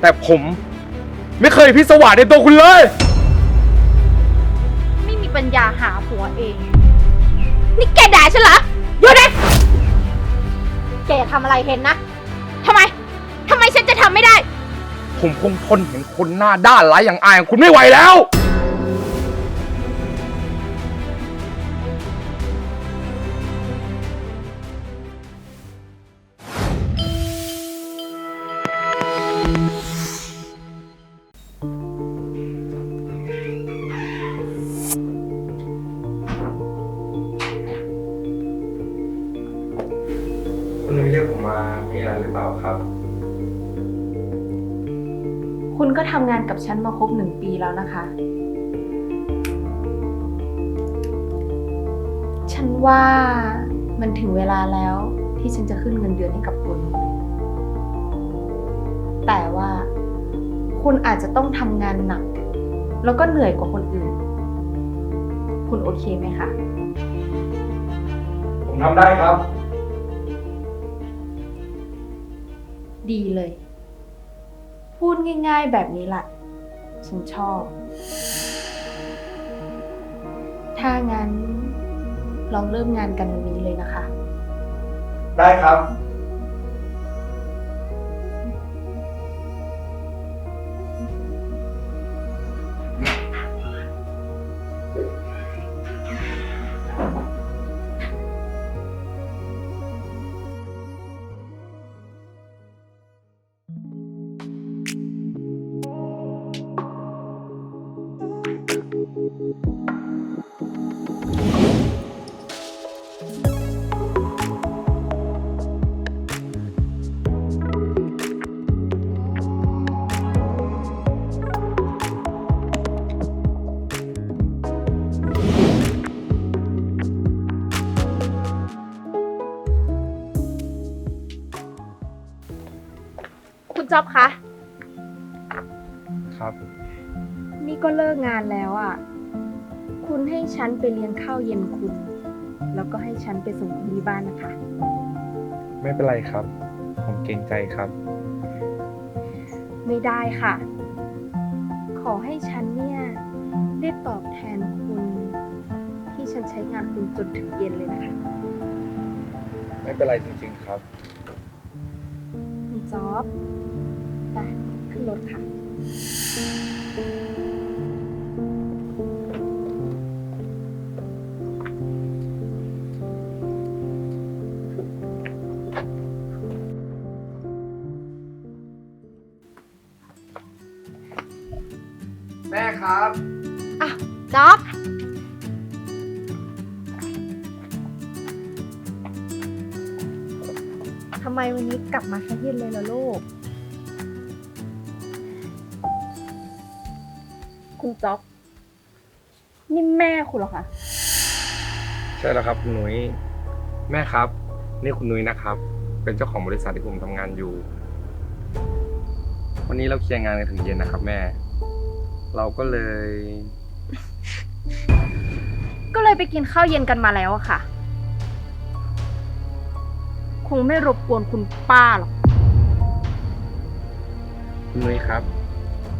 แต่ผมไม่เคยพิศวาสในตัวคุณเลย ไม่มีปัญญาหาผัวเอง นี่แกด่าฉันเหรอหยุดนะแกทำอะไรเห็นนะทำไมทำไมฉันจะทำไม่ได้ ผมคงทนเห็นคนหน้าด้านร้ายอย่างอายของคุณไม่ไหวแล้ว ทำงานกับฉันมาครบหนึ่งปีแล้วนะคะ ฉันว่ามันถึงเวลาแล้วที่ฉันจะขึ้นเงินเดือนให้กับคุณ แต่ว่าคุณอาจจะต้องทำงานหนัก แล้วก็เหนื่อยกว่าคนอื่น คุณโอเคไหมคะ ผมทำได้ครับ ดีเลย พูดง่าย ๆ แบบนี้แหละฉันชอบ ถ้างั้น ลองเริ่มงานกันวันนี้เลยนะคะ ได้ครับ คุณจ๊อบคะ ครับ นี่ก็เลิกงานแล้วอะ่ะ คุณให้ฉันไปเลี้ยงข้าวเย็นคุณ แล้วก็ให้ฉันไปส่งคุณที่บ้านนะคะ ไม่เป็นไรครับ ผมเกรงใจครับ ไม่ได้ค่ะ ขอให้ฉันเนี่ยได้ตอบแทนคุณ ที่ฉันใช้งานคุณจนถึงเย็นเลยนะคะ ไม่เป็นไรจริงๆครับ คุณจ๊อบ ไปขึ้นรถค่ะ แม่ครับจ๊อบ ทำไมวันนี้กลับมาซะเย็นเลยล่ะลูก จ๊อบนี่แม่คุณเหรอคะ ใช่แล้วครับคุณนุ้ยแม่ครับ นี่คุณนุ้ยนะครับ เป็นเจ้าของบริษัทที่ผมทำงานอยู่ วันนี้เราเคลียร์งานกันถึงเย็นนะครับ แม่ เราก็เลย ก็เลยไปกินข้าวเย็นกันมาแล้วอะค่ะ คงไม่รบกวนคุณป้าหรอก คุณนุ้ยครับ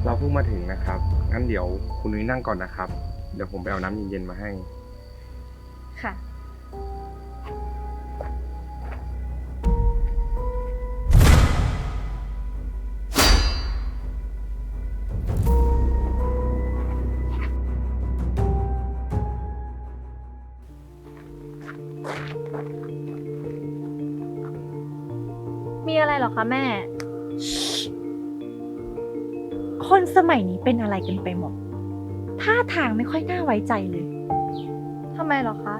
เราเพิ่งมาถึงนะครับ งั้นเดี๋ยวคุณนุ้ยนั่งก่อนนะครับ เดี๋ยวผมไปเอาน้ำเย็นๆมาให้ ค่ะ มีอะไรเหรอคะแม่ สมัยนี้เป็นอะไรกันไปหมด ท่าทางไม่ค่อยน่าไว้ใจเลย ทำไมเหรอคะ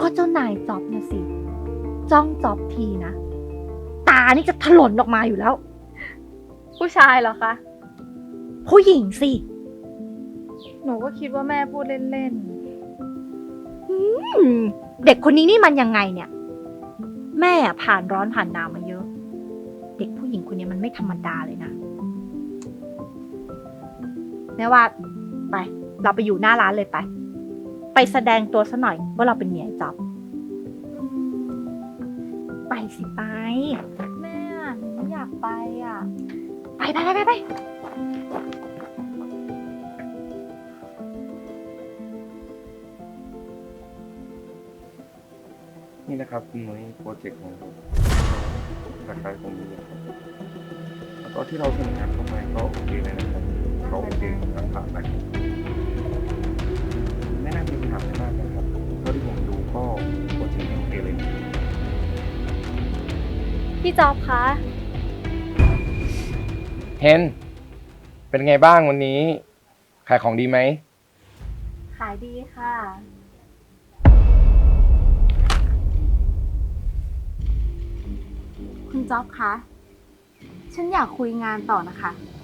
ก็เจ้านายจอบนะสิ จ้องจอบทีนะ ตานี่จะถลนออกมาอยู่แล้ว ผู้ชายเหรอคะ ผู้หญิงสิ หนูก็คิดว่าแม่พูดเล่นอืมเด็กคนนี้นี่มันยังไงเนี่ย แม่อะผ่านร้อนผ่านหนาวมาเยอะ เด็กผู้หญิงคนนี้มันไม่ธรรมดาเลยนะ แม่ว่าไป เราไปอยู่หน้าร้านเลยไป ไปแสดงตัวซะหน่อยว่าเราเป็นเมียไอ้จอบไปสิไป แม่หนูไม่อยากไปอะ ไปไปไปไปไปนี่นะครับคุณนุ้ยโปรเจกต์ของผมจากการตรงนี้นะครับแล้วก็ที่เราทำงานเข้ามาก็โอเคเลยนะครับ เขาโอเคกับราคาไปไม่น่ามีปัญหาอะไรมากนะครับเท่าที่ผมดูก็โปรเจกต์นี้โอเคเลยพี่จ๊อบคะเฮนเป็นไงบ้างวันนี้ ขายของดีไหม ขายดีค่ะ คุณจ๊อบคะ ฉันอยากคุยงานต่อนะคะ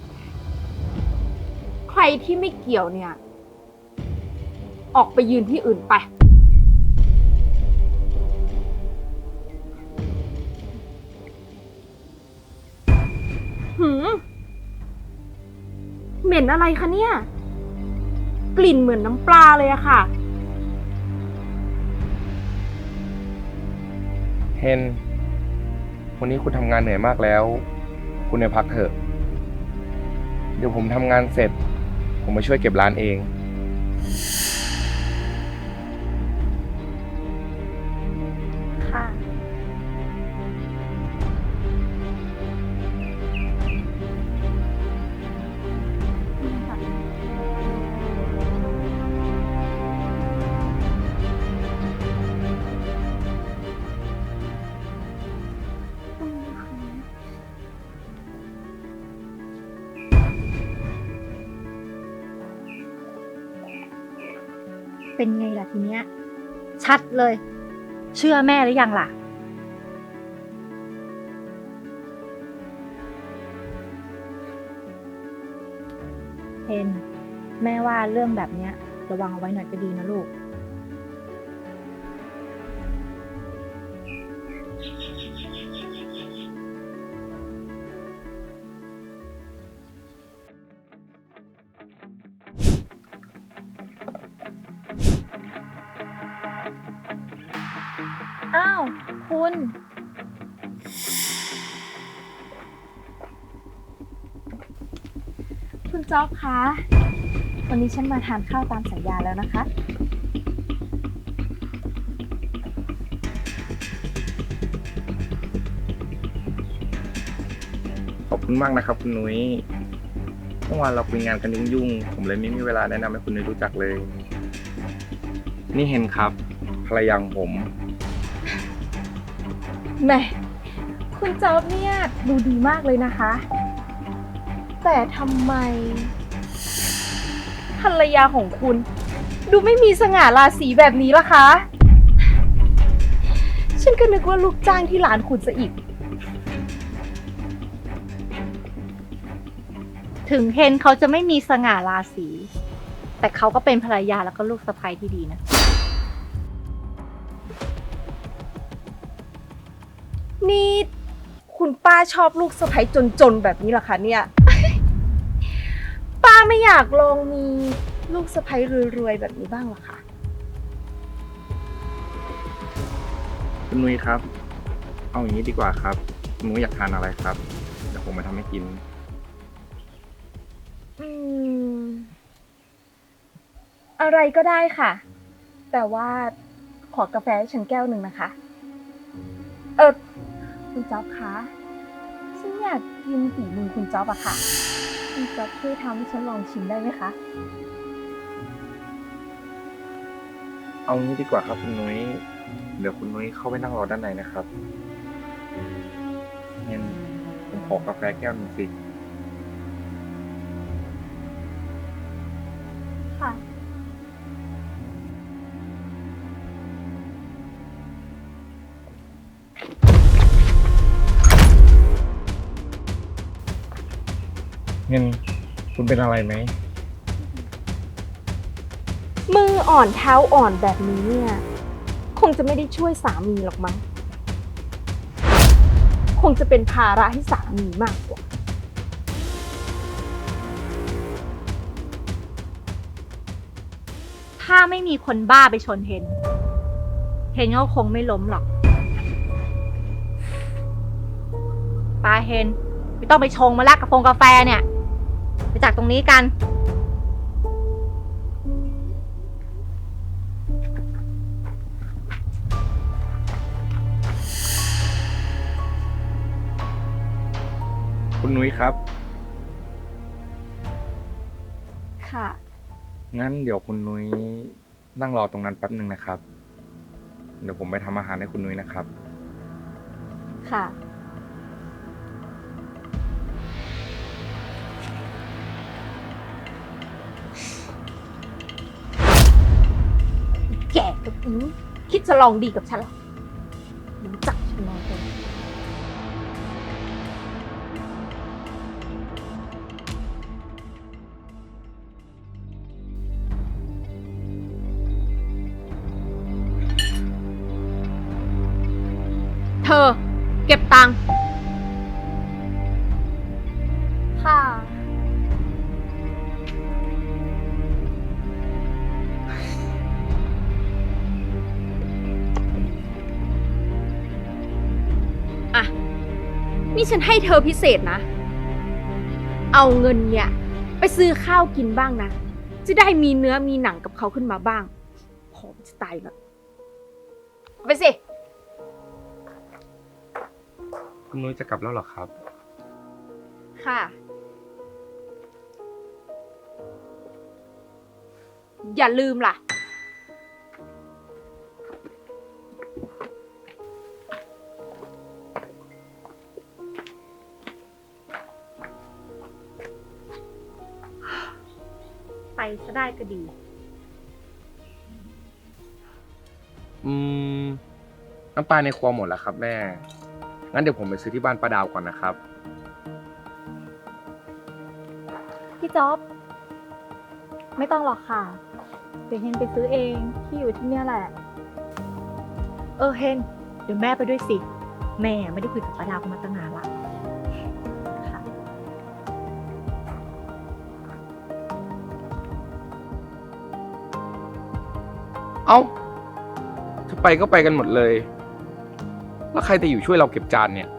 ใค รที่ไม่เกี่ยวเนี่ย ออกไปยืนที่อื่นไป หืม เหม็นอะไรคะเนี่ย กลิ่นเหมือนน้ำปลาเลยอะค่ะ เฮน วันนี้คุณทำงานเหนื่อยมากแล้ว คุณไปพักเถอะ เดี๋ยวผมทำงานเสร็จ ผมมาช่วยเก็บร้านเอง เป็นไงล่ะทีเนี้ย ชัดเลย เชื่อแม่หรือยังล่ะ เพนแม่ว่าเรื่องแบบเนี้ย ระวังเอาไว้หน่อยก็ดีนะลูก อ้าว คุณ คุณจ๊อบคะ วันนี้ฉันมาทานข้าวตามสัญญาแล้วนะคะ ขอบคุณมากนะครับ คุณนุ้ยเมื่อวานเราคุยงานกันยุ่งๆ ผมเลยไม่มีเวลาแนะนำให้คุณนุ้ยรู้จักเลย นี่เฮนครับภรรยาของผม แหม่คุณจ๊อบเนี่ยดูดีมากเลยนะคะ แต่ทำไม ภรรยาของคุณ ดูไม่มีสง่าราศีแบบนี้ล่ะคะ ฉันก็นึกว่าลูกจ้างที่ร้านคุณซะอีก ถึงเฮนเขาจะไม่มีสง่าราศีแต่เขาก็เป็นภรรยาแล้วก็ลูกสะใภ้ที่ดีนะ นี่ คุณป้าชอบลูกสะใภ้จนๆแบบนี้เหรอคะเนี่ย ป้าไม่อยากลองมีลูกสะใภ้รวยๆแบบนี้บ้างเหรอคะ คุณนุ้ยครับ เอาอย่างนี้ดีกว่าครับคุณนุ้ยอยากทานอะไรครับเดี๋ยวผมมาทำให้กิน อืม อะไรก็ได้ค่ะ แต่ว่าขอกาแฟให้ฉันแก้วหนึ่งนะคะ เออ คุณจ๊อบคะ ฉันอยากกินฝีมือคุณจ๊อบอะค่ะ คุณจ๊อบช่วยทำให้ฉันลองชิมได้ไหมคะ เอางี้ดีกว่าครับคุณนุ้ย เดี๋ยวคุณนุ้ยเข้าไปนั่งรอด้านในนะครับงั้นผมขอกาแฟแก้วหนึ่งสิ งั้นคุณเป็นอะไรไหม มืออ่อนเท้าอ่อนแบบนี้เนี่ย คงจะไม่ได้ช่วยสามีหรอกมั้ง คงจะเป็นภาระให้สามีมากกว่า ถ้าไม่มีคนบ้าไปชนเฮนเฮนก็คงไม่ล้มหรอกปาเฮนไม่ต้องไปชงมาละกาแฟกาแฟเนี่ยไป จากตรงนี้กัน คุณนุ้ยครับ ค่ะ งั้นเดี๋ยวคุณนุ้ยนั่งรอตรงนั้นแป๊บหนึ่งนะครับ เดี๋ยวผมไปทำอาหารให้คุณนุ้ยนะครับ ค่ะ กับอืคิดจะลองดีกับฉันเหรอรู้จักฉันน้อยจังเธอ เก็บตังค์ ฉันให้เธอพิเศษนะ เอาเงินเนี่ย ไปซื้อข้าวกินบ้างนะ จะได้มีเนื้อมีหนังกับเขาขึ้นมาบ้างผอมจะตายแล้วเอาไปสิ คุณนุ้ยจะกลับแล้วเหรอครับ ค่ะ อย่าลืมล่ะ ไปซะได้ก็ดี อืม น้ำปลาในครัวหมดแล้วครับแม่ งั้นเดี๋ยวผมไปซื้อที่บ้านป้าดาวก่อนนะครับ พี่จ๊อบ ไม่ต้องหรอกค่ะ เดี๋ยวเฮนไปซื้อเองที่อยู่ที่เนี่ยแหละ เออเฮนเดี๋ยวแม่ไปด้วยสิ แม่ไม่ได้คุยกับป้าดาวมาตั้งนานละค่ะ เอ้าถ้าไปก็ไปกันหมดเลย แล้วใครจะอยู่ช่วยเราเก็บจานเนี่ย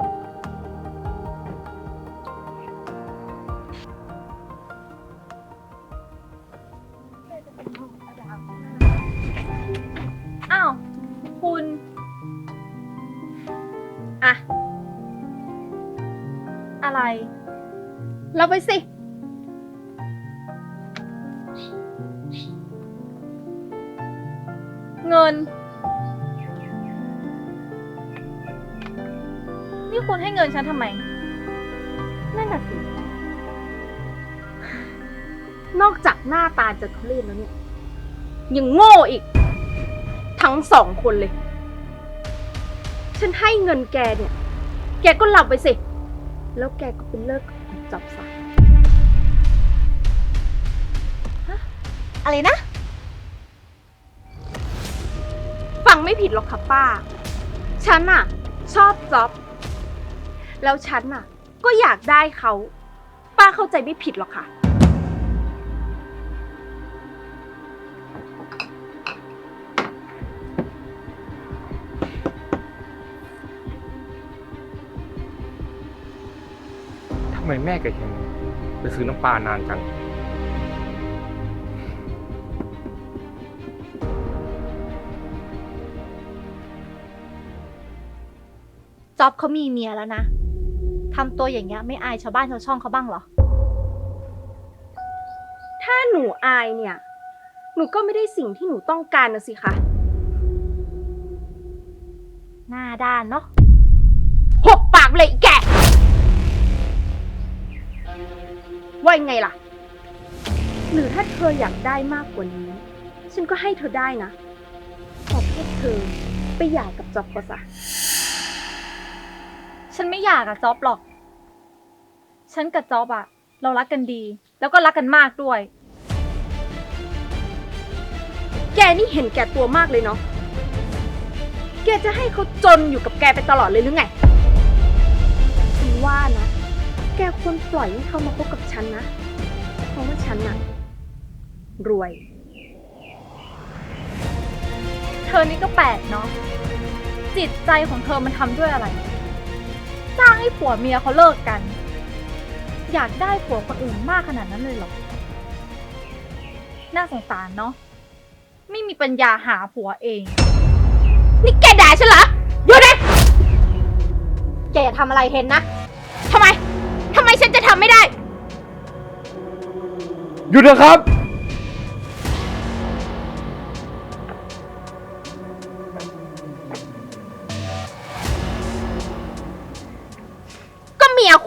อ้าว คุณ อะ อะไร เราไปสิ คุณให้เงินฉันทำไม นั่นน่ะสิ นอกจากหน้าตาจะเครียดแล้วเนี่ย ยังโง่อีก ทั้งสองคนเลย ฉันให้เงินแกเนี่ย แกก็หลับไปสิ แล้วแกก็ไปเลิกกับคุณจับซะฮะอะไรนะ ฟังไม่ผิดหรอกค่ะป้า ฉันน่ะชอบจ็อบ แล้วฉันน่ะ ก็อยากได้เขา ป้าเข้าใจไม่ผิดหรอกค่ะ ทำไมแม่กับเฮนไปซื้อน้ำปลานานจัง จ๊อบเขามีเมียแล้วนะ ทำตัวอย่างเงี้ยไม่อายชาวบ้านชาวช่องเขาบ้างเหรอ ถ้าหนูอายเนี่ย หนูก็ไม่ได้สิ่งที่หนูต้องการนะสิคะ หน้าด้านเนาะหกปากไปเลยอีแกว่ายังไงล่ะ หรือถ้าเธออยากได้มากกว่านี้ ฉันก็ให้เธอได้นะขอแค่เธอไปหย่ากับจ็อบก็ซะ ฉันไม่อยากกับจ๊อบหรอก ฉันกับจ๊อบอะเรารักกันดี แล้วก็รักกันมากด้วย แกนี่เห็นแก่ตัวมากเลยเนาะ แกจะให้เขาจนอยู่กับแกไปตลอดเลยหรือไง ฉันว่านะ แกควรปล่อยให้เขามาคบกับฉันนะ เพราะว่าฉันน่ะ รวย เธอนี่ก็แปลกเนาะจิตใจของเธอมันทำด้วยอะไร จ้างให้ผัวเมียเขาเลิกกัน อยากได้ผัวคนอื่นมากขนาดนั้นเลยเหรอ น่าสงสารเนาะ ไม่มีปัญญาหาผัวเอง นี่แกด่าฉันเหรอหยุดนะแกอย่าทำอะไรเห็นนะทำไมทำไมฉันจะทำไม่ได้ หยุดนะครับ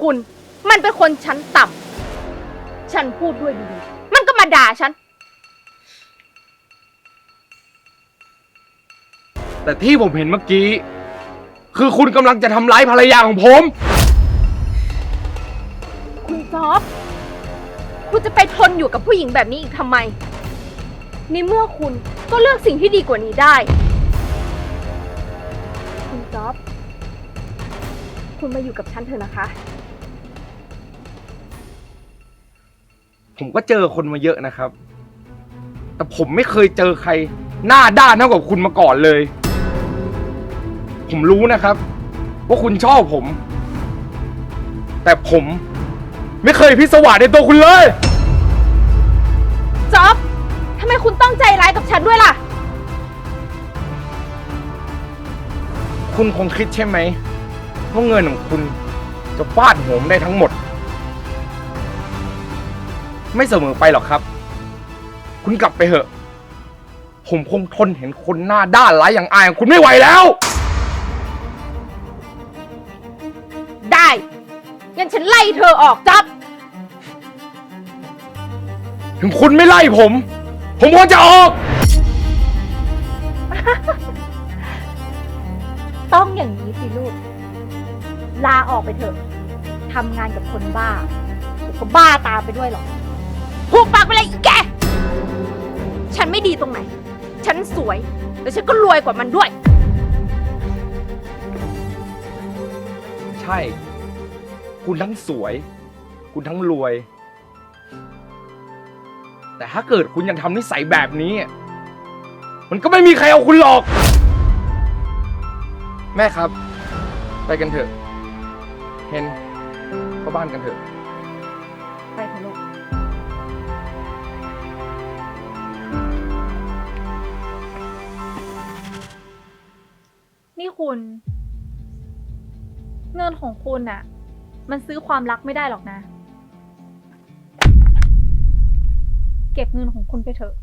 คุณ มันเป็นคนชั้นต่ำฉันพูดด้วยดีๆ มันก็มาด่าฉัน แต่ที่ผมเห็นเมื่อกี้ คือคุณกำลังจะทำร้ายภรรยาของผม คุณจ๊อบคุณจะไปทนอยู่กับผู้หญิงแบบนี้อีกทำไม ในเมื่อคุณก็เลือกสิ่งที่ดีกว่านี้ได้ คุณจ๊อบ คุณมาอยู่กับฉันเถอะนะคะ ผมก็เจอคนมาเยอะนะครับ แต่ผมไม่เคยเจอใคร หน้าด้านเท่ากับคุณมาก่อนเลย ผมรู้นะครับ ว่าคุณชอบผม แต่ผมไม่เคยพิศวาสในตัวคุณเลย จ๊อบ ทำไมคุณต้องใจร้ายกับฉันด้วยล่ะ คุณคงคิดใช่ไหมว่าเงินของคุณจะฟาดหัวผมได้ทั้งหมด ไม่เสมอไปหรอกครับ คุณกลับไปเถอะ ผมคงทนเห็นคนหน้าด้านร้ายอย่างอายของคุณไม่ไหวแล้ว ได้งั้นฉันไล่เธอออกจ๊อบถึงคุณไม่ไล่ผม ผมก็จะออก ต้องอย่างนี้สิลูก ลาออกไปเถอะทำงานกับคนบ้าเดี๋ยวก็บ้าตามไปด้วยหรอก พูดปากไปเลยอีแก ฉันไม่ดีตรงไหน ฉันสวย แล้วฉันก็รวยกว่ามันด้วย ใช่ คุณทั้งสวย คุณทั้งรวย แต่ถ้าเกิดคุณยังทำนิสัยแบบนี้ มันก็ไม่มีใครเอาคุณหรอก แม่ครับ ไปกันเถอะเห็นเข้าบ้านกันเถอะ คุณ เงินของคุณน่ะมันซื้อความรักไม่ได้หรอกนะ เก็บเงินของคุณไปเถอะ